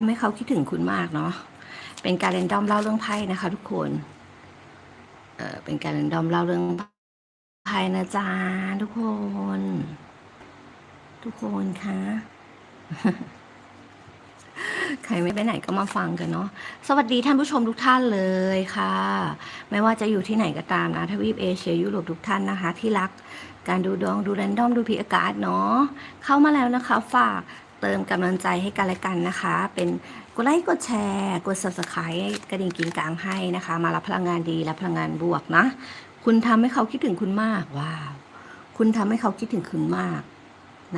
ทำให้เขาคิดถึงคุณมากเนาะ เป็นการเรนดอมเล่าเรื่องไพ่นะคะทุกคน เออเป็นการเรนดอมเล่าเรื่องไพ่นะจ๊ะทุกคน ทุกคนคะใครไม่ไปไหนก็มาฟังกันเนาะ สวัสดีท่านผู้ชมทุกท่านเลยค่ะ ไม่ว่าจะอยู่ที่ไหนก็ตามนะ ทวีปเอเชียยุโรปทุกท่านนะคะ ที่รัก การดูดวงดูแรนดอมดูพีอากาศเนาะ เข้ามาแล้วนะคะ ฝาก เติมกำลังใจให้กันและกันนะคะ เป็นกดไลค์กดแชร์กด subscribe กระดิ่งกินกลางให้นะคะ มารับพลังงานดีและพลังงานบวกนะ คุณทำให้เขาคิดถึงคุณมากว้าวคุณทำให้เขาคิดถึงคุณมาก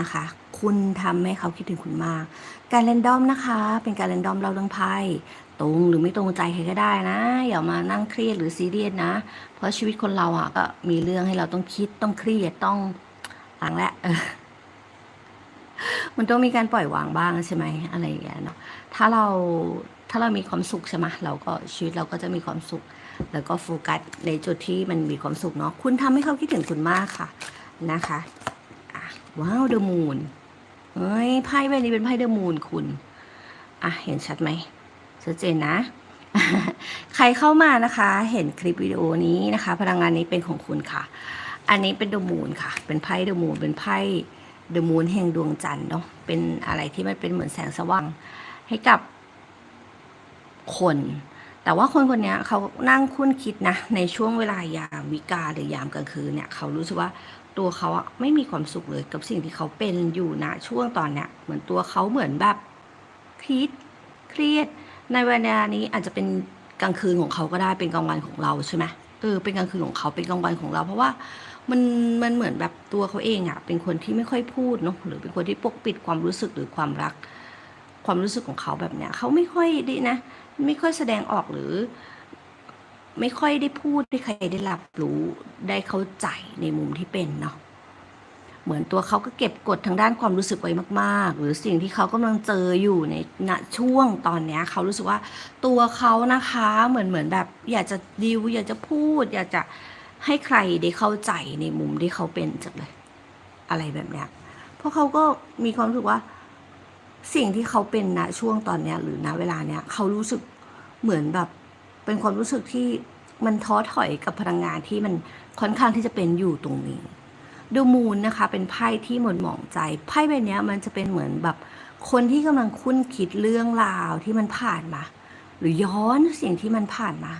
นะคะ คุณทำให้เขาคิดถึงคุณมาก การเรนดอมนะคะ เป็นการเรนดอมเราเรื่องไพ่ตรงหรือไม่ตรงใจใครก็ได้นะ อย่ามานั่งเครียดหรือซีเรียสนะ เพราะชีวิตคนเราอะก็มีเรื่องให้เราต้องคิดต้องเครียดต้องหลังและ มันต้องมีการปล่อยวางบ้างใช่ไหมอะไรอย่างเงี้ยเนาะถ้าเราถ้าเรามีความสุขใช่ไหมเราก็ชีวิตเราก็จะมีความสุข แล้วก็โฟกัสในจุดที่มันมีความสุขเนาะคุณทำให้เขาคิดถึงคุณมากค่ะนะคะอะว้าวเดอะมูนเฮ้ยไพ่ใบนี้เป็นไพ่เดอะมูนคุณอะเห็นชัดไหมชัดเจนนะ ใครเข้ามานะคะ เห็นคลิปวิดีโอนี้นะคะ พลังงานนี้เป็นของคุณค่ะ อันนี้เป็นเดอะมูนค่ะ เป็นไพ่เดอะมูนเป็นไพ่ เดอะมูนแห่งดวงจันทร์เนาะเป็นอะไรที่มันเป็นเหมือนแสงสว่างให้กับคน แต่ว่าคนคนนี้เขานั่งคุ้นคิดนะ ในช่วงเวลายามวิกาหรือยามกลางคืนเนี่ยเขารู้สึกว่าตัวเขาอะไม่มีความสุขเลยกับสิ่งที่เขาเป็นอยู่ณช่วงตอนเนี้ยเหมือนตัวเขาเหมือนแบบคิดเครียด ในเวลานี้อาจจะเป็นกลางคืนของเขาก็ได้เป็นกลางวันของเราใช่ไหมเออเป็นกลางคืนของเขาเป็นกลางวันของเรา เพราะว่า มันมันเหมือนแบบตัวเขาเองอะเป็นคนที่ไม่ค่อยพูดเนาะหรือเป็นคนที่ปกปิดความรู้สึกหรือความรัก ความรู้สึกของเขาแบบเนี้ยเขาไม่ค่อยได้นะ ไม่ค่อยแสดงออกหรือ ไม่ค่อยได้พูดให้ใครได้รับรู้ได้เข้าใจในมุมที่เป็นเนาะเหมือนตัวเขาก็เก็บกดทางด้านความรู้สึกไว้มาก ๆ หรือสิ่งที่เขากำลังเจออยู่ในณช่วงตอนเนี้ยเขารู้สึกว่าตัวเขานะคะเหมือนเหมือนแบบ อยากจะดิวอยากจะพูด อยากจะ ให้ใครได้เข้าใจในมุมที่เขาเป็นจังเลย อะไรแบบเนี้ยเพราะเขาก็มีความรู้สึกว่า สิ่งที่เขาเป็นณช่วงตอนเนี้ย หรือณเวลาเนี้ยเขารู้สึกเหมือนแบบ เป็นความรู้สึกที่มันท้อถอยกับพลังงานที่มันค่อนข้างที่จะเป็นอยู่ตรงนี้ดูมูนนะคะ เป็นไพ่ที่หม่นหมองใจไพ่ใบเนี้ยมันจะเป็นเหมือนแบบ คนที่กำลังคุ้นคิดเรื่องราวที่มันผ่านมา หรือย้อนสิ่งที่มันผ่านมา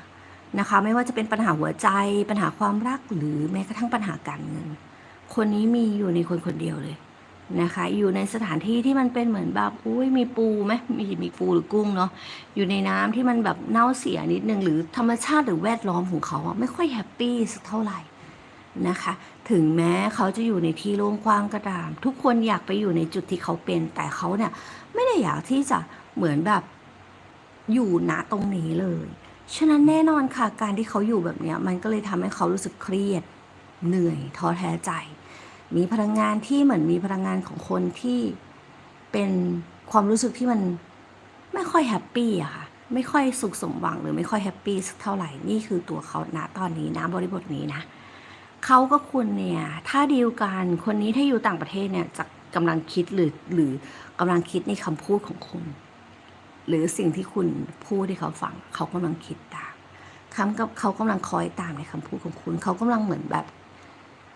นะคะ ไม่ว่าจะเป็นปัญหาหัวใจ ปัญหาความรักหรือแม้กระทั่งปัญหาการเงิน คนนี้มีอยู่ในคนคนเดียวเลยนะคะ อยู่ในสถานที่ที่มันเป็นเหมือนแบบอุ้ยมีปูไหมมีมีปูหรือกุ้งเนาะอยู่ในน้ำที่มันแบบเน่าเสียนิดนึงหรือธรรมชาติหรือแวดล้อมของเขาไม่ค่อยแฮปปี้สักเท่าไหร่นะคะ ถึงแม้เขาจะอยู่ในที่โล่งกว้างก็ตาม ทุกคนอยากไปอยู่ในจุดที่เขาเป็น แต่เขาเนี่ยไม่ได้อยากที่จะเหมือนแบบอยู่ณตรงนี้เลย ฉะนั้นแน่นอนค่ะ การที่เขาอยู่แบบเนี้ยมันก็เลยทำให้เขารู้สึกเครียด เหนื่อยท้อแท้ใจ มีพลังงานที่เหมือนมีพลังงานของคนที่เป็นความรู้สึกที่มันไม่ค่อยแฮปปี้อะค่ะไม่ค่อยสุขสมหวังหรือไม่ค่อยแฮปปี้สักเท่าไหร่นี่คือตัวเขาณตอนนี้นะบริบทนี้นะเขาก็คุณเนี่ยถ้าดีลกันคนนี้ถ้าอยู่ต่างประเทศเนี่ยจะกำลังคิดหรือหรือกำลังคิดในคำพูดของคุณ หรือสิ่งที่คุณพูดให้เขาฟัง เขากำลังคิดตามคำกับเขากำลังคอยตามในคำพูดของคุณ เขากำลังเหมือนแบบ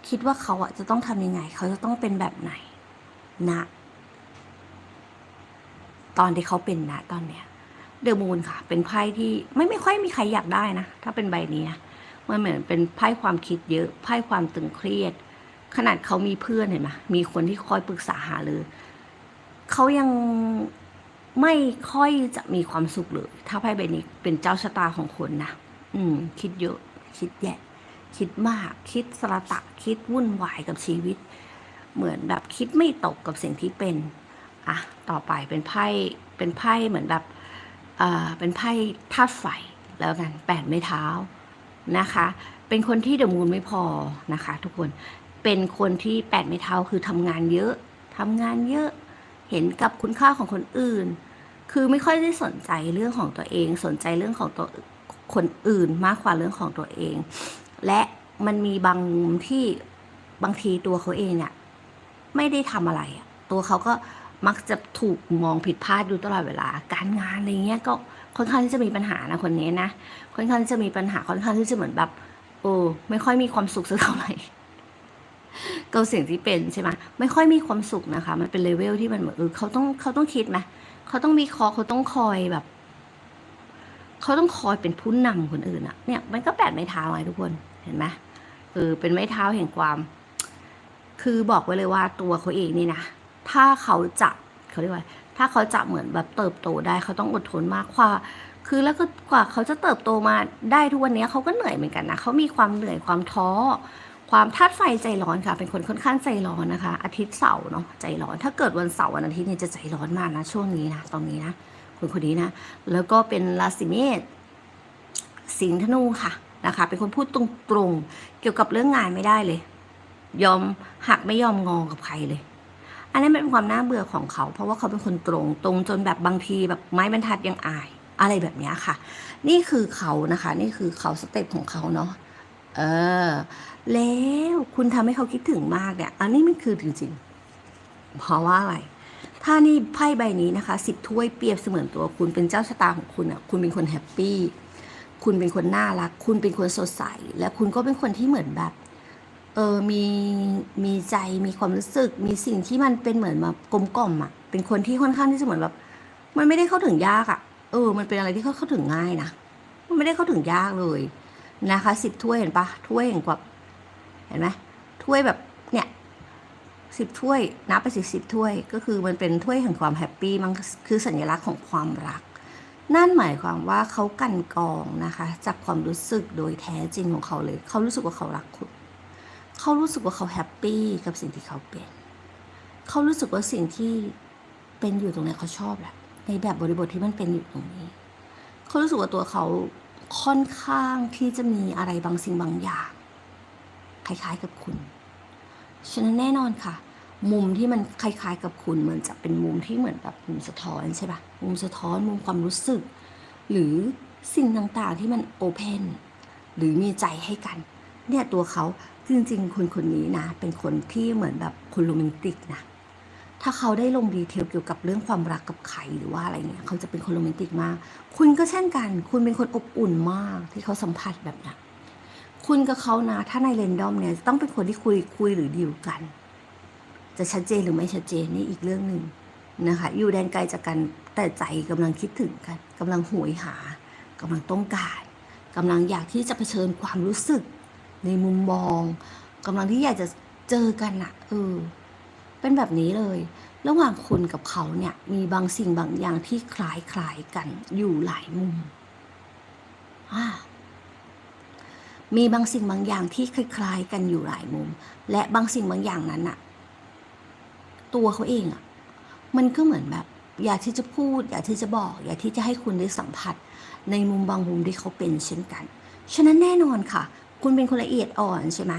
คิดว่าเขาอะจะต้องทำยังไง เขาจะต้องเป็นแบบไหนนะตอนที่เขาเป็นนะตอนเนี้ยเดอะมูนค่ะ เป็นไพ่ที่ไม่ไม่ค่อยมีใครอยากได้นะ ถ้าเป็นใบนี้นะมันเหมือนเป็นไพ่ความคิดเยอะไพ่ความตึงเครียด ขนาดเขามีเพื่อนเห็นไหมมีคนที่คอยปรึกษาหารือเขายัง ไม่ค่อยจะมีความสุขเลย ถ้าไพ่ใบนี้เป็นเจ้าชะตาของคนนะอืม คิดเยอะคิดแยะคิดมาก คิดสระตะ คิดวุ่นวายกับชีวิต เหมือนแบบคิดไม่ตกกับสิ่งที่เป็นอะต่อไปเป็นไพ่เป็นไพ่เหมือนแบบอ่าเป็นไพ่ธาตุไฟแล้วกันแปดไม้เท้านะคะ เป็นคนที่เดอะมูนไม่พอนะคะ ทุกคนเป็นคนที่แปดไม้เท้าคือทำงานเยอะทำงานเยอะ เห็นกับคุณค่าของคนอื่น คือไม่ค่อยได้สนใจเรื่องของตัวเอง สนใจเรื่องของตัวคนอื่นมากกว่าเรื่องของตัวเอง และมันมีบางมุมที่บางทีตัวเขาเองเนี่ยไม่ได้ทำอะไร ตัวเขาก็มักจะถูกมองผิดพลาดอยู่ตลอดเวลา การงานอะไรเงี้ยก็ค่อนข้างที่จะมีปัญหานะคนนี้นะ ค่อนข้างที่จะมีปัญหาค่อนข้างที่จะเหมือนแบบโอ้ไม่ค่อยมีความสุขสักเท่าไหร่ ก็สิ่งที่เป็นใช่ไหมไม่ค่อยมีความสุขนะคะ มันเป็นเลเวลที่มันเหมือนเออเขาต้องเขาต้องคิดไหมเขาต้องมีคอเขาต้องคอยแบบเขาต้องคอยเป็นผู้นำคนอื่นอะเนี่ยมันก็แปดไม้เท้าไงทุกคนเห็นไหมเออเป็นไม้เท้าแห่งความ คือบอกไว้เลยว่าตัวเขาเองนี่นะถ้าเขาจะเขาเรียกว่าถ้าเขาจะเหมือนแบบเติบโตได้เขาต้องอดทนมากกว่า คือแล้วก็กว่าเขาจะเติบโตมาได้ทุกวันนี้เขาก็เหนื่อยเหมือนกันนะเขามีความเหนื่อยความท้อ ความธาตุไฟใจร้อนค่ะ เป็นคนค่อนข้างใจร้อนนะคะ อาทิตย์เสาร์เนาะใจร้อน ถ้าเกิดวันเสาร์วันอาทิตย์เนี่ยจะใจร้อนมากนะช่วงนี้นะตอนนี้นะคนคนนี้นะ แล้วก็เป็นราศีเมษสิงห์ธนูค่ะนะคะ เป็นคนพูดตรงๆเกี่ยวกับเรื่องงานไม่ได้เลย ยอมหักไม่ยอมงอกับใครเลย อันนี้เป็นความน่าเบื่อของเขา เพราะว่าเขาเป็นคนตรงตรงจนแบบบางทีแบบไม้บรรทัดยังอายอะไรแบบนี้ค่ะ นี่คือเขานะคะ นี่คือเขาสเต็ปของเขาเนาะ เออ แล้วคุณทำให้เขาคิดถึงมากเนี่ย อันนี้มันคือจริงๆ เพราะว่าอะไร ถ้านี่ไพ่ใบนี้นะคะสิบถ้วยเปรียบเสมือนตัวคุณเป็นเจ้าชะตาของคุณอะ คุณเป็นคนแฮปปี้ คุณเป็นคนน่ารัก คุณเป็นคนสดใส และคุณก็เป็นคนที่เหมือนแบบ เออ มี มีใจ มีความรู้สึก มีสิ่งที่มันเป็นเหมือนแบบกลมกล่อมอะ เป็นคนที่ค่อนข้างที่จะเหมือนแบบ มันไม่ได้เข้าถึงยากอะ เออ มันเป็นอะไรที่เขาเข้าถึงง่ายนะ มันไม่ได้เข้าถึงยากเลย นะคะสิบถ้วยเห็นปะถ้วยเห็นกว่าเห็นไหมถ้วยแบบเนี่ยสิบถ้วยนับไปสิสิบถ้วย ก็คือมันเป็นถ้วยแห่งความแฮปปี้มันคือสัญลักษณ์ของความรัก นั่นหมายความว่าเขากันกองนะคะ จากความรู้สึกโดยแท้จริงของเขาเลย เขารู้สึกว่าเขารักคุณเขารู้สึกว่าเขาแฮปปี้กับสิ่งที่เขาเป็น เขารู้สึกว่าสิ่งที่เป็นอยู่ตรงนี้เขาชอบแหละในแบบบริบทที่มันเป็นอยู่ตรงนี้ เขารู้สึกว่าตัวเขา ค่อนข้างที่จะมีอะไรบางสิ่งบางอย่าง คล้ายๆกับคุณ ฉะนั้นแน่นอนค่ะ มุมที่มันคล้ายๆกับคุณมันจะเป็นมุมที่เหมือนแบบมุมสะท้อนใช่ปะมุมสะท้อนมุมความรู้สึก หรือสิ่งต่างๆที่มันโอเพนหรือมีใจให้กัน เนี่ยตัวเขาจริงๆคนคนนี้นะ เป็นคนที่เหมือนแบบคนโรแมนติกนะ ถ้าเขาได้ลงดีเทลเกี่ยวกับเรื่องความรักกับใครหรือว่าอะไรเงี้ยเขาจะเป็นคนโรแมนติกมาก คุณก็เช่นกัน คุณเป็นคนอบอุ่นมากที่เขาสัมผัสแบบนั้นคุณกับเขานะ ถ้าในเรนดอมเนี่ยต้องเป็นคนที่คุยคุยหรือดีลกัน จะชัดเจนหรือไม่ชัดเจนนี่อีกเรื่องหนึ่งนะคะ อยู่แดนไกลจากกันแต่ใจกำลังคิดถึงกันกำลังหวยหากำลังต้องการกำลังอยากที่จะเผชิญความรู้สึก ในมุมมองกำลังที่อยากจะเจอกันอะเออ เป็นแบบนี้เลย ระหว่างคุณกับเขาเนี่ยมีบางสิ่งบางอย่างที่คล้ายคลายๆกันอยู่หลายมุม มีบางสิ่งบางอย่างที่คล้ายๆกันอยู่หลายมุม และบางสิ่งบางอย่างนั้นอะตัวเขาเองอะมันก็เหมือนแบบ อยากที่จะพูด อยากที่จะบอก อยากที่จะให้คุณได้สัมผัส ในมุมบางมุมที่เขาเป็นเช่นกัน ฉะนั้นแน่นอนค่ะ คุณเป็นคนละเอียดอ่อนใช่ไหม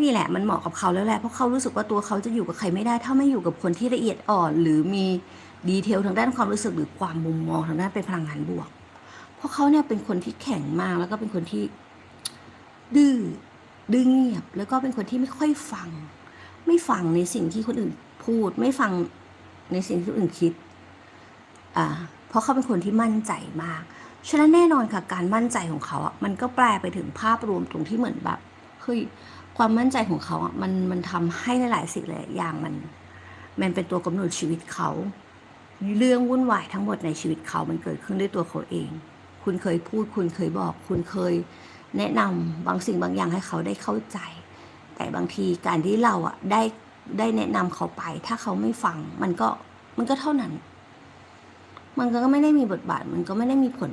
นี่แหละมันเหมาะกับเขาแล้วแหละเพราะเขารู้สึกว่าตัวเขาจะอยู่กับใครไม่ได้ ถ้าไม่อยู่กับคนที่ละเอียดอ่อน หรือมีดีเทลทางด้านความรู้สึกหรือความมุมมองทางด้านเป็นพลังงานบวก เพราะเขาเนี่ยเป็นคนที่แข็งมาก แล้วก็เป็นคนที่ดื้อดื้อเงียบ แล้วก็เป็นคนที่ไม่ค่อยฟัง ไม่ฟังในสิ่งที่คนอื่นพูด ไม่ฟังในสิ่งที่คนอื่นคิดอ่าเพราะเขาเป็นคนที่มั่นใจมากฉะนั้นแน่นอนค่ะการมั่นใจของเขาอะมันก็แปลไปถึงภาพรวมตรงที่เหมือนแบบเฮ้ย ความมั่นใจของเขาอะมันมันทำให้หลายๆสิ่งหลายอย่างมัน มันเป็นตัวกำหนดชีวิตเขา เรื่องวุ่นวายทั้งหมดในชีวิตเขามันเกิดขึ้นด้วยตัวเขาเอง คุณเคยพูด คุณเคยบอก คุณเคยแนะนำบางสิ่งบางอย่างให้เขาได้เข้าใจ แต่บางทีการที่เราอะได้ได้แนะนำเขาไป ถ้าเขาไม่ฟัง มันก็มันก็เท่านั้น มันก็ไม่ได้มีบทบาท มันก็ไม่ได้มีผล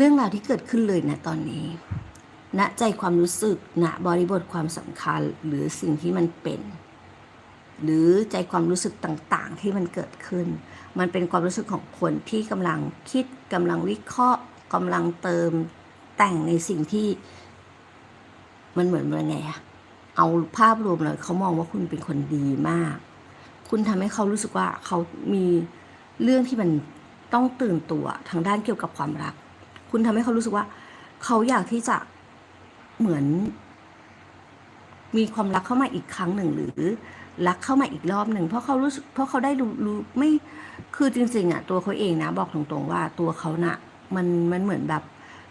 เรื่องราวที่เกิดขึ้นเลยนะตอนนี้ณใจความรู้สึกณบริบทความสำคัญหรือสิ่งที่มันเป็น หรือใจความรู้สึกต่างๆ ที่มันเกิดขึ้น มันเป็นความรู้สึกของคนที่กำลังคิดกำลังวิเคราะห์กำลังเติมแต่งในสิ่งที่มันเหมือนว่าไงอะเอาภาพรวมเลยเขามองว่าคุณเป็นคนดีมาก คุณทำให้เขารู้สึกว่าเขามีเรื่องที่มันต้องตื่นตัวทางด้านเกี่ยวกับความรัก คุณทำให้เขารู้สึกว่า เขาอยากที่จะเหมือน มีความรักเข้ามาอีกครั้งหนึ่งหรือ รักเข้ามาอีกรอบหนึ่งเพราะเขารู้สึกเพราะเขาได้รู้รู้ไม่คือจริง ๆ อะ ตัวเขาเองนะ บอกตรงๆว่าตัวเขาน่ะ มันมันเหมือนแบบ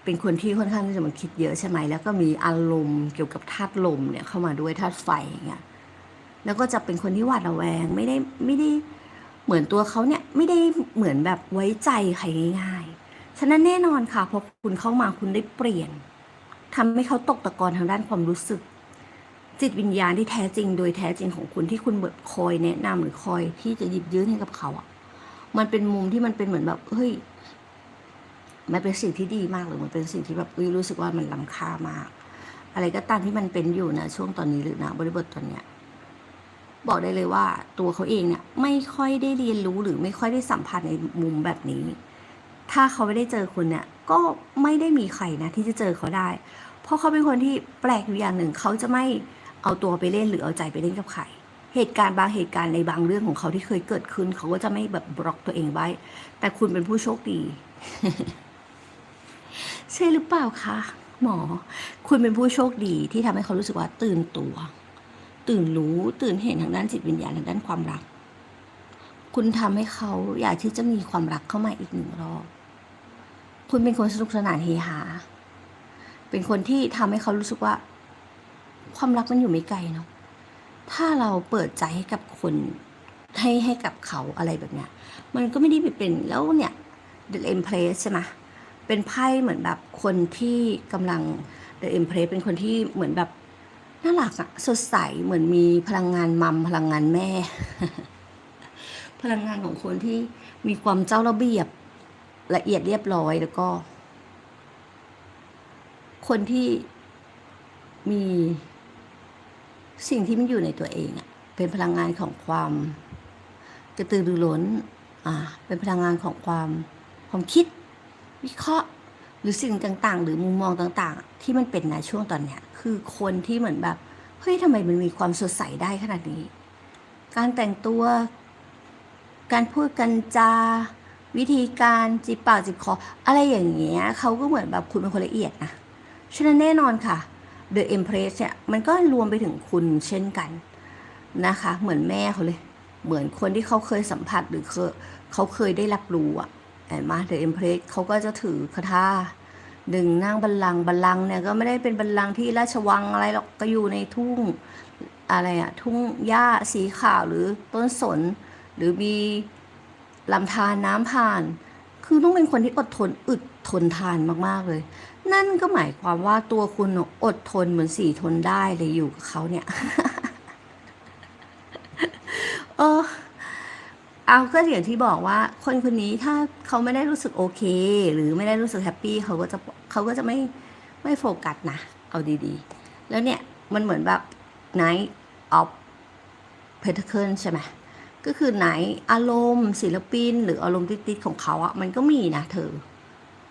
เป็นคนที่ค่อนข้างที่จะมันคิดเยอะใช่ไหมแล้วก็มีอารมณ์เกี่ยวกับธาตุลมเนี่ยเข้ามาด้วยธาตุไฟอย่างเงี้ยแล้วก็จะเป็นคนที่หวาดระแวงไม่ได้ไม่ได้เหมือนตัวเขาเนี่ยไม่ได้เหมือนแบบไว้ใจใครง่าย ฉะนั้นแน่นอนค่ะพอคุณเข้ามาคุณได้เปลี่ยนทำให้เขาตกตะกอนทางด้านความรู้สึก จิตวิญญาณที่แท้จริง โดยแท้จริงของคุณที่คุณแบบคอยแนะนำหรือคอยที่จะหยิบยื่นให้กับเขาอะ มันเป็นมุมที่มันเป็นเหมือนแบบเฮ้ยมันเป็นสิ่งที่ดีมากเลยมันเป็นสิ่งที่แบบรู้สึกว่ามันล้ำค่ามาก อะไรก็ตามที่มันเป็นอยู่นะช่วงตอนนี้หรือนะบริบทตอนเนี้ยบอกได้เลยว่าตัวเขาเองเนี่ยไม่ค่อยได้เรียนรู้หรือไม่ค่อยได้สัมผัสในมุมแบบนี้ ถ้าเขาไม่ได้เจอคุณเนี่ยก็ไม่ได้มีใครนะที่จะเจอเขาได้ เพราะเขาเป็นคนที่แปลกอยู่อย่างหนึ่ง เขาจะไม่เอาตัวไปเล่นหรือเอาใจไปเล่นกับใครเหตุการณ์บางเหตุการณ์ในบางเรื่องของเขาที่เคยเกิดขึ้น เขาก็จะไม่แบบบล็อกตัวเองไว้ แต่คุณเป็นผู้โชคดี ใช่หรือเปล่าคะหมอ คุณเป็นผู้โชคดีที่ทำให้เขารู้สึกว่าตื่นตัว ตื่นรู้ตื่นเห็นทางด้านจิตวิญญาณทางด้านความรัก คุณทำให้เขาอยากที่จะมีความรักเข้ามาอีกหนึ่งรอบ คุณเป็นคนสนุกสนานเฮฮา เป็นคนที่ทำให้เขารู้สึกว่า ความรักมันอยู่ไม่ไกลเนาะ ถ้าเราเปิดใจให้กับคนให้ให้กับเขาอะไรแบบเนี้ย มันก็ไม่ได้เป็นแล้วเนี่ย The Empress ใช่ไหมเป็นไพ่เหมือนแบบคนที่กำลัง The Empress เป็นคนที่เหมือนแบบน่ารักอะสดใสเหมือนมีพลังงานมัมพลังงานแม่ พลังงานของคนที่มีความเจ้าระเบียบ ละเอียดเรียบร้อยแล้วก็ คนที่มีสิ่งที่มันอยู่ในตัวเองอะเป็นพลังงานของความกระตือรือร้นอ่าเป็นพลังงานของความความคิด วิเคราะห์หรือสิ่งต่างๆ หรือมุมมองต่างๆ ที่มันเป็นในช่วงตอนเนี้ยคือคนที่เหมือนแบบเฮ้ยทำไมมันมีความสดใสได้ขนาดนี้ การแต่งตัว การพูดกันจา วิธีการจิบปากจิบคอ อะไรอย่างเงี้ยเขาก็เหมือนแบบคุณเป็นคนละเอียดนะฉะนั้นแน่นอนค่ะ The Empress เนี่ยมันก็รวมไปถึงคุณเช่นกันนะคะ เหมือนแม่เขาเลย เหมือนคนที่เขาเคยสัมผัสหรือเคยเขาเคยได้รับรู้อะเห็นไหม The Empress เขาก็จะถือคาถาดึงนั่งบัลลังก์บัลลังก์เนี่ยก็ไม่ได้เป็นบัลลังก์ที่ราชวังอะไรหรอกก็อยู่ในทุ่งอะไรอะทุ่งหญ้าสีขาวหรือต้นสน หรือมี ลำธารน้ำผ่าน คือต้องเป็นคนที่อดทนอึดทนทานมากๆเลย นั่นก็หมายความว่าตัวคุณอดทนเหมือนสี่ทนได้เลยอยู่กับเขาเนี่ยเออเอาก็อย่างที่บอกว่าคนคนนี้ถ้าเขาไม่ได้รู้สึกโอเค หรือไม่ได้รู้สึกแฮปปี้เขาก็จะเขาก็จะไม่ไม่โฟกัสนะเอาดีๆ แล้วเนี่ยมันเหมือนแบบ Night of Pentacle ใช่ไหม ก็คือไหนอารมณ์ศิลปิน หรืออารมณ์ติดๆของเขาอะมันก็มีนะเธอ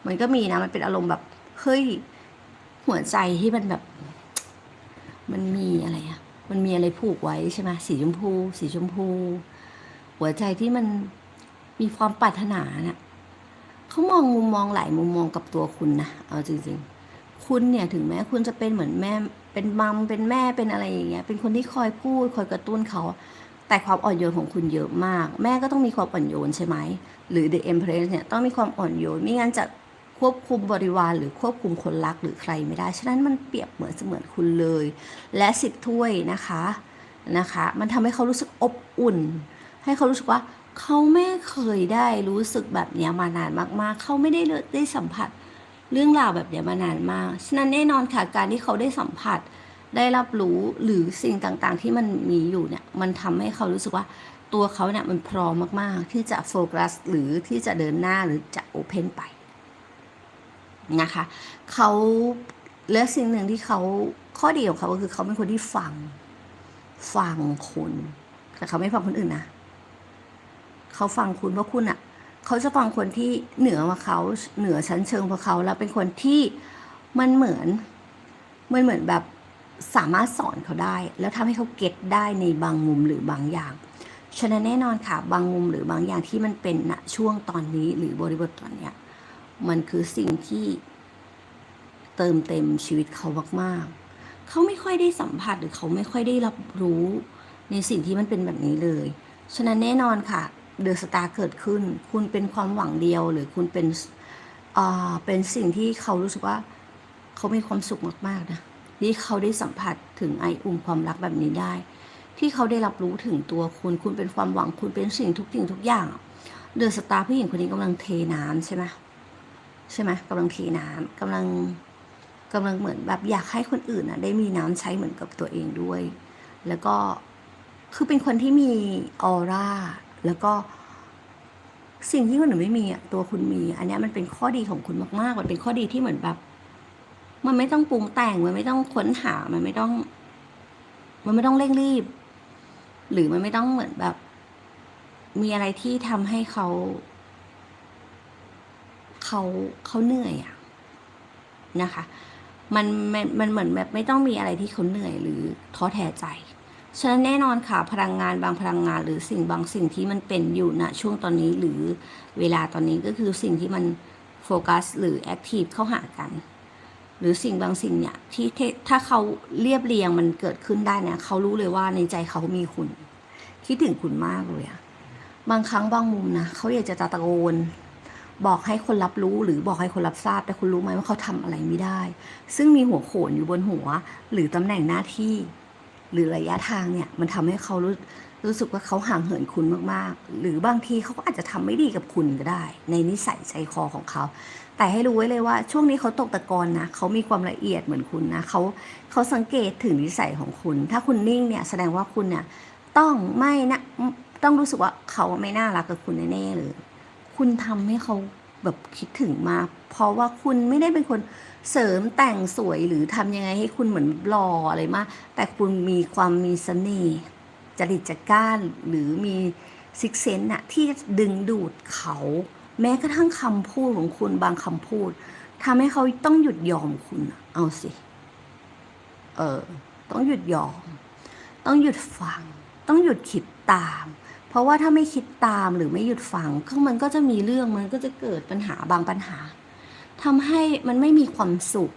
มันก็มีนะมันเป็นอารมณ์แบบเฮ้ยหัวใจที่มันแบบ มันมีอะไรอะมันมีอะไรผูกไว้ใช่ไหมสีชมพู สีชมพู หัวใจที่มันมีความปรารถนาเนะ่ะเขามองมุมมองหลายมุมมองกับตัวคุณนะเอาจริง ๆ คุณเนี่ยถึงแม้คุณจะเป็นเหมือนแม่เป็นมัมเป็นแม่เป็นอะไรอย่างเงี้ย เป็นคนที่คอยพูดคอยกระตุ้นเขา แต่ความอ่อนโยนของคุณเยอะมาก แม่ก็ต้องมีความอ่อนโยนใช่ไหม หรือ The Empress เนี่ยต้องมีความอ่อนโยนไม่งั้นจะควบคุมบริวารหรือควบคุมคนรักหรือใครไม่ได้ ฉะนั้นมันเปรียบเหมือนเสมือนคุณเลย และสิบถ้วยนะคะนะคะ มันทำให้เขารู้สึกอบอุ่น ให้เขารู้สึกว่าเขาไม่เคยได้รู้สึกแบบนี้มานานมากๆ เขาไม่ได้ได้สัมผัสเรื่องราวแบบนี้มานานมาก ฉะนั้นแน่นอนค่ะการที่เขาได้สัมผัส ได้รับรู้หรือสิ่งต่างๆ ที่มันมีอยู่เนี่ยมันทำให้เขารู้สึกว่าตัวเขาเนี่ยมันพร้อมมากๆ ที่จะโฟกัสหรือที่จะเดินหน้าหรือจะโอเพนไปนะคะเขาและสิ่งหนึ่งที่เขาข้อดีของเขาก็คือเขาเป็นคนที่ฟังฟังคุณแต่เขาไม่ฟังคนอื่นนะเขาฟังคุณเพราะคุณอะ่ะเขาจะฟังคนที่เหนือกว่าเขาเหนือชั้นเชิงกว่าเขาแล้วเป็นคนที่มันเหมือนมันเหมือนแบบ สามารถสอนเขาได้ แล้วทำให้เขาเก็ตได้ในบางมุมหรือบางอย่าง ฉะนั้นแน่นอนค่ะ บางมุมหรือบางอย่างที่มันเป็นณช่วงตอนนี้หรือบริบทตอนเนี้ยมันคือสิ่งที่เติมเต็มชีวิตเขามากๆ เขาไม่ค่อยได้สัมผัสหรือเขาไม่ค่อยได้รับรู้ในสิ่งที่มันเป็นแบบนี้เลย ฉะนั้นแน่นอนค่ะ เดอะสตาร์เกิดขึ้น คุณเป็นความหวังเดียว หรือคุณเป็น อ่า เป็นสิ่งที่เขารู้สึกว่า เขามีความสุขมากๆนะ ที่เขาได้สัมผัสถึงไออุ่มความรักแบบนี้ได้ ที่เขาได้รับรู้ถึงตัวคุณ คุณเป็นความหวังคุณเป็นสิ่งทุกสิ่งทุกอย่าง เดอะสตาร์ผู้หญิงคนนี้กำลังเทน้ำใช่ไหมใช่ไหมกำลังเทน้ำกำลังกำลังเหมือนแบบอยากให้คนอื่นอะได้มีน้ำใช้เหมือนกับตัวเองด้วย แล้วก็คือเป็นคนที่มีออร่าแล้วก็สิ่งที่คนอื่นไม่มีอะตัวคุณมี อันนี้มันเป็นข้อดีของคุณมากๆ มันเป็นข้อดีที่เหมือนแบบ มันไม่ต้องปรุงแต่ง มันไม่ต้องค้นหา มันไม่ต้อง มันไม่ต้องเร่งรีบ หรือมันไม่ต้องเหมือนแบบ มีอะไรที่ทำให้เขา เขาเขาเหนื่อยอะนะคะ มันมันมันเหมือนแบบไม่ต้องมีอะไรที่เขาเหนื่อยหรือท้อแท้ใจ ฉะนั้นแน่นอนค่ะ พลังงานบางพลังงาน หรือสิ่งบางสิ่งที่มันเป็นอยู่ณช่วงตอนนี้หรือเวลาตอนนี้ก็คือสิ่งที่มันโฟกัสหรือแอคทีฟเข้าหากัน หรือสิ่งบางสิ่งเนี่ยที่ถ้าเขาเรียบเรียงมันเกิดขึ้นได้เนี่ยเขารู้เลยว่าในใจเขามีคุณ คิดถึงคุณมากเลยอะบางครั้งบางมุมนะเขาอยากจะตะโกนบอกให้คนรับรู้หรือบอกให้คนรับทราบแต่คุณรู้ไหมว่าเขาทำอะไรไม่ได้ ซึ่งมีหัวโขนอยู่บนหัว หรือตำแหน่งหน้าที่ หรือระยะทางเนี่ยมันทำให้เขารู้รู้สึกว่าเขาห่างเหินคุณมากๆ หรือบางทีเขาก็อาจจะทำไม่ดีกับคุณก็ได้ ในนิสัยใจคอของเขา แต่ให้รู้ไว้เลยว่า ช่วงนี้เขาตกตะกอนนะเขามีความละเอียดเหมือนคุณนะเขาเขาสังเกตถึงนิสัยของคุณ ถ้าคุณนิ่งเนี่ยแสดงว่าคุณเนี่ยต้องไม่นะต้องรู้สึกว่าเขาไม่น่ารักกับคุณแน่ๆเลยคุณทำให้เขาแบบคิดถึงมา เพราะว่าคุณไม่ได้เป็นคนเสริมแต่งสวยหรือทำยังไงให้คุณเหมือนหล่ออะไรมากแต่คุณมีความมีเสน่ห์จริตจักร้านหรือมีซิกเซนอะที่ดึงดูดเขา แม้กระทั่งคำพูดของคุณบางคำพูดทำให้เขาต้องหยุดยอมคุณ เอาสิ เออ ต้องหยุดยอม ต้องหยุดฟัง ต้องหยุดคิดตาม เพราะว่าถ้าไม่คิดตามหรือไม่หยุดฟังก็มันก็จะมีเรื่องมันก็จะเกิดปัญหาบางปัญหาทำให้มันไม่มีความสุข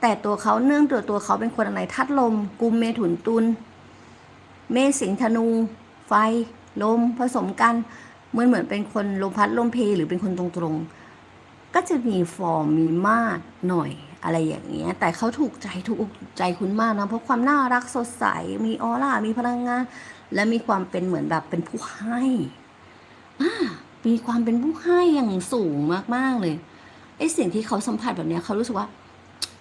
แต่ตัวเขาเนื่องตัวตัวเขาเป็นคนอะไรทัดลม กุมเมถุนตุลเมสิงธนู ไฟ ลมผสมกัน เหมือนเหมือนเป็นคนลมพัดลมเพหรือเป็นคนตรงๆ ก็จะมีฟอร์มมีมาดหน่อยอะไรอย่างเงี้ย แต่เขาถูกใจถูกอกถูกใจคุณมากนะเพราะความน่ารักสดใส มีออร่า มีพลังงาน และมีความเป็นเหมือนแบบเป็นผู้ให้อ่ามีความเป็นผู้ให้อย่างสูงมากๆเลยไอ้สิ่งที่เขาสัมผัสแบบเนี้ยเขารู้สึกว่า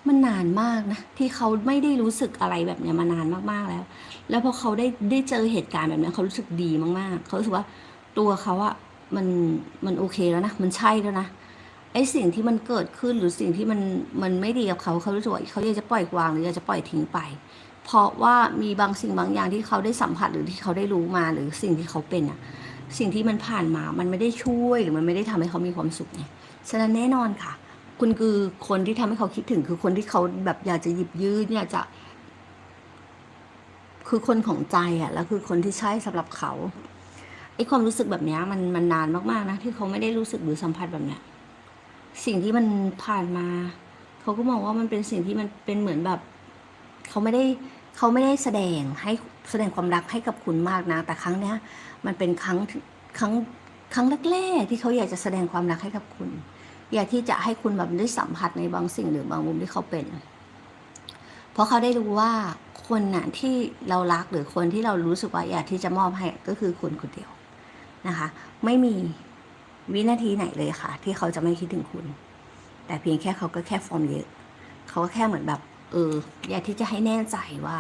มันนานมากนะ ที่เขาไม่ได้รู้สึกอะไรแบบเนี้ยมานานมากๆแล้ว แล้วพอเขาได้ได้เจอเหตุการณ์แบบเนี้ยเขารู้สึกดีมากๆ เขารู้สึกว่า ตัวเขาอะมันมันโอเคแล้วนะมันใช่แล้วนะไอ้สิ่งที่มันเกิดขึ้นหรือสิ่งที่มันมันไม่ดีกับเขาเขารู้สึกว่าเขาอยากจะปล่อยวางหรืออยากจะปล่อยทิ้งไป เพราะว่ามีบางสิ่งบางอย่างที่เขาได้สัมผัสหรือที่เขาได้รู้มาหรือสิ่งที่เขาเป็นอะสิ่งที่มันผ่านมา มันไม่ได้ช่วยหรือมันไม่ได้ทำให้เขามีความสุขไงฉะนั้นแน่นอนค่ะ คุณคือคนที่ทำให้เขาคิดถึงคือคนที่เขาแบบอยากจะหยิบยืนอยากจะ คือคนของใจอะแล้วคือคนที่ใช่สำหรับเขา อ้ความรู้สึกแบบนี้มันมันนานมากๆนะที่เขาไม่ได้รู้สึกหรือสัมผัสแบบเนี้ยสิ่งที่มันผ่านมาเขาก็มองว่ามันเป็นสิ่งที่มันเป็นเหมือนแบบเขาไม่ได้เขาไม่ได้แสดงให้แสดงความรักให้กับคุณมากนะแต่ครั้งเนี้ย มันเป็นครั้งครั้งครั้งแรกๆที่เขาอยากจะแสดงความรักให้กับคุณ อยากที่จะให้คุณแบบได้สัมผัสในบางสิ่งหรือบางมุมที่เขาเป็น เพราะเขาได้รู้ว่าคนน่ะที่เรารักหรือคนที่เรารู้สึกว่าอยากที่จะมอบให้ก็คือคุณคนเดียว นะคะ ไม่มีวินาทีไหนเลยค่ะ ที่เขาจะไม่คิดถึงคุณ แต่เพียงแค่เขาก็แค่ฟอร์มเยอะ เขาก็แค่เหมือนแบบ เออ อยากที่จะให้แน่ใจว่า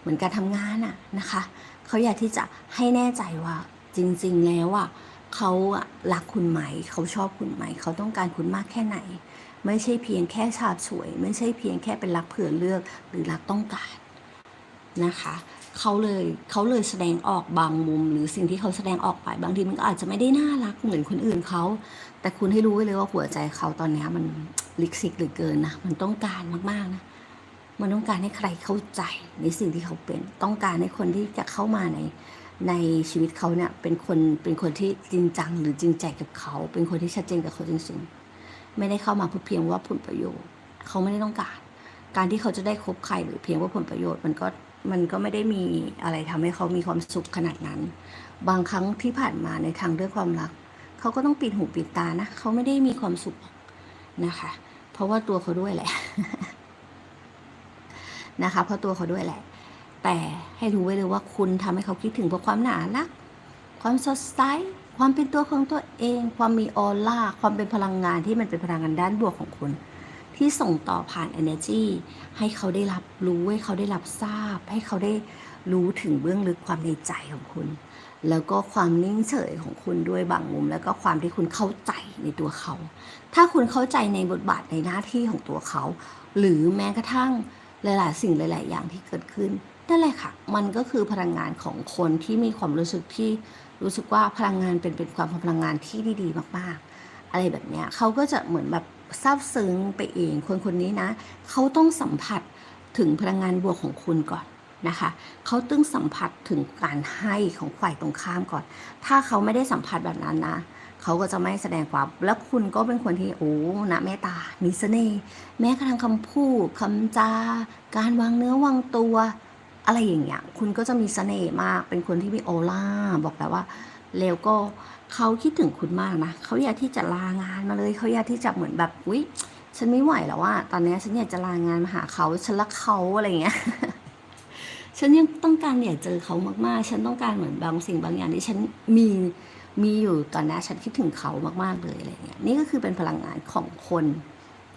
เหมือนการทำงานอะนะคะ เขาอยากที่จะให้แน่ใจว่า จริง ๆ แล้วอะเขาอะรักคุณไหม เขาชอบคุณไหม เขาต้องการคุณมากแค่ไหน ไม่ใช่เพียงแค่ฉาบฉวย ไม่ใช่เพียงแค่เป็นรักเผื่อเลือกหรือรักต้องการนะคะ เขาเลยเขาเลยแสดงออกบางมุม หรือสิ่งที่เขาแสดงออกไปบางทีมันก็อาจจะไม่ได้น่ารักเหมือนคนอื่นเขา แต่คุณให้รู้ไว้เลยว่าหัวใจเขาตอนนี้มันลิกซิกเหลือเกินนะ มันต้องการมากๆนะมันต้องการให้ใครเข้าใจในสิ่งที่เขาเป็น ต้องการให้คนที่จะเข้ามาในในชีวิตเขาเนี่ยเป็นคนเป็นคนที่จริงจังหรือจริงใจกับเขา เป็นคนที่ชัดเจนกับเขาจริงๆ ไม่ได้เข้ามาเพื่อเพียงว่าผลประโยชน์ เขาไม่ได้ต้องการ การที่เขาจะได้คบใครหรือเพียงว่าผลประโยชน์มันก็ มันก็ไม่ได้มีอะไรทำให้เขามีความสุขขนาดนั้น บางครั้งที่ผ่านมาในทางเรื่องความรัก เขาก็ต้องปิดหูปิดตานะ เขาไม่ได้มีความสุขนะคะ เพราะว่าตัวเขาด้วยแหละ นะคะ เพราะตัวเขาด้วยแหละ แต่ให้รู้ไว้เลยว่าคุณทำให้เขาคิดถึงเพราะความหนารัก ความสดใส ความเป็นตัวของตัวเอง ความมีออร่า ความเป็นพลังงานที่มันเป็นพลังงานด้านบวกของคุณ ที่ส่งต่อผ่าน energy ให้เขาได้รับรู้ให้เขาได้รับทราบ ให้เขาได้รู้ถึงเบื้องลึกความในใจของคุณ แล้วก็ความนิ่งเฉยของคุณด้วยบางมุม แล้วก็ความที่คุณเข้าใจในตัวเขา ถ้าคุณเข้าใจในบทบาทในหน้าที่ของตัวเขา หรือแม้กระทั่งหลาย ๆ สิ่งหลาย ๆ อย่างที่เกิดขึ้นนั่นแหละค่ะ มันก็คือพลังงานของคนที่มีความรู้สึกที่รู้สึกว่าพลังงานเป็นเป็นความพลังงานที่ดี ๆ มาก ๆ อะไรแบบเนี้ยเขาก็จะเหมือนแบบ ซาบซึ้งไปเอง คนคนนี้นะ เขาต้องสัมผัสถึงพลังงานบวกของคุณก่อนนะคะเขาต้องสัมผัสถึงการให้ของฝ่ายตรงข้ามก่อน ถ้าเขาไม่ได้สัมผัสแบบนั้นนะเขาก็จะไม่แสดงความ แล้วคุณก็เป็นคนที่โอ้นะเมตตา มีเสน่ห์แม้กระทั่งคำพูดคำจา การวางเนื้อวางตัว อะไรอย่างเงี้ยคุณก็จะมีเสน่ห์มาก เป็นคนที่มีโอล่าบอกแล้วว่า แล้วก็ เขาคิดถึงคุณมากนะเขาอยากที่จะลางานมาเลยเขาอยากที่จะเหมือนแบบอุ๊ยฉันไม่ไหวแล้วว่า ตอนนี้ฉันอยากจะลางานมาหาเขาฉันรักเขาอะไรเงี้ยฉันยังต้องการอยากเจอเขามากๆ ฉันต้องการเหมือนบางสิ่งบางอย่างที่ฉันมีมีอยู่ตอนนี้ฉันคิดถึงเขามากๆเลยอะไรเงี้ยนี่ก็คือเป็นพลังงานของคน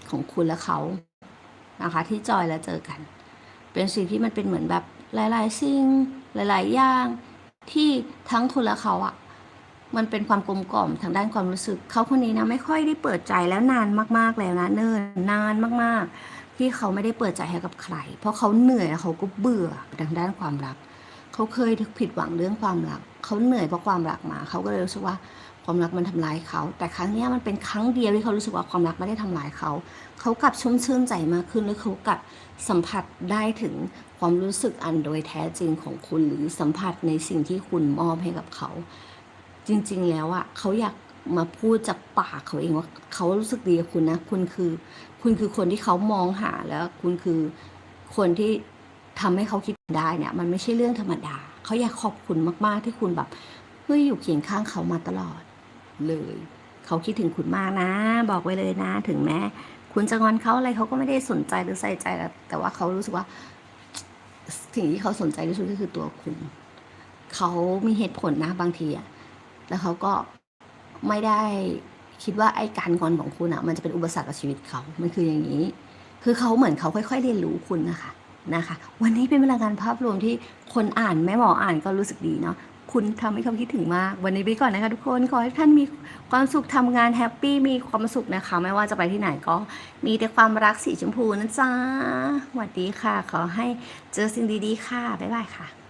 ของคุณและเขานะคะ ที่จอยแล้วเจอกัน เป็นสิ่งที่มันเป็นเหมือนแบบหลาย ๆ สิ่งหลาย ๆ อย่างที่ทั้งคุณและเขาอะ มันเป็นความกลมกล่อมทางด้านความรู้สึกเขาคนนี้นะไม่ค่อยได้เปิดใจแล้วนานมากๆแล้วนะเนิ่นนานมากๆ ที่เขาไม่ได้เปิดใจให้กับใคร เพราะเขาเหนื่อยแล้วเขาก็เบื่อทางด้านความรักเขาเคยผิดหวังเรื่องความรักเขาเหนื่อยเพราะความรักมาเขาก็เลยรู้สึกว่าความรักมันทำร้ายเขา แต่ครั้งนี้มันเป็นครั้งเดียวที่เขารู้สึกว่าความรักไม่ได้ทำร้ายเขา เขากลับชุ่มชื่นใจมากขึ้นและเขากลับสัมผัสได้ถึงความรู้สึกอันโดยแท้จริงของคุณหรือสัมผัสในสิ่งที่คุณมอบให้กับเขา จริง ๆ แล้วอะเขาอยากมาพูดจากปากเขาเองว่าเขารู้สึกดีกับคุณนะ คุณคือ คุณคือคนที่เขามองหาแล้ว คุณคือคนที่ทำให้เขาคิดได้เนี่ย มันไม่ใช่เรื่องธรรมดา เขาอยากขอบคุณมากๆที่คุณแบบเฮ้ยอยู่เคียงข้างเขามาตลอดเลย เขาคิดถึงคุณมากนะ บอกไว้เลยนะ ถึงแม้คุณจะงอนเขาอะไรเขาก็ไม่ได้สนใจหรือใส่ใจแล้วแต่ว่าเขารู้สึกว่า สิ่งที่เขาสนใจที่สุดก็คือตัวคุณ เขามีเหตุผลนะบางทีอะ แล้วเขาก็ไม่ได้คิดว่าไอ้การงอนของคุณอะมันจะเป็นอุปสรรคกับชีวิตเขา มันคืออย่างนี้ คือเขาเหมือนเขาค่อย ๆ เรียนรู้คุณนะคะนะคะ วันนี้เป็นพลังงานภาพรวมที่คนอ่านแม่หมออ่านก็รู้สึกดีเนาะคุณทำให้เขาคิดถึงมาก วันนี้ไปก่อนนะคะทุกคน ขอให้ท่านมีความสุขทำงานแฮปปี้มีความสุขนะคะ ไม่ว่าจะไปที่ไหนก็มีแต่ความรักสีชมพูนะจ๊ะสวัสดีค่ะ ขอให้เจอสิ่งดีๆค่ะ บ๊ายบายค่ะ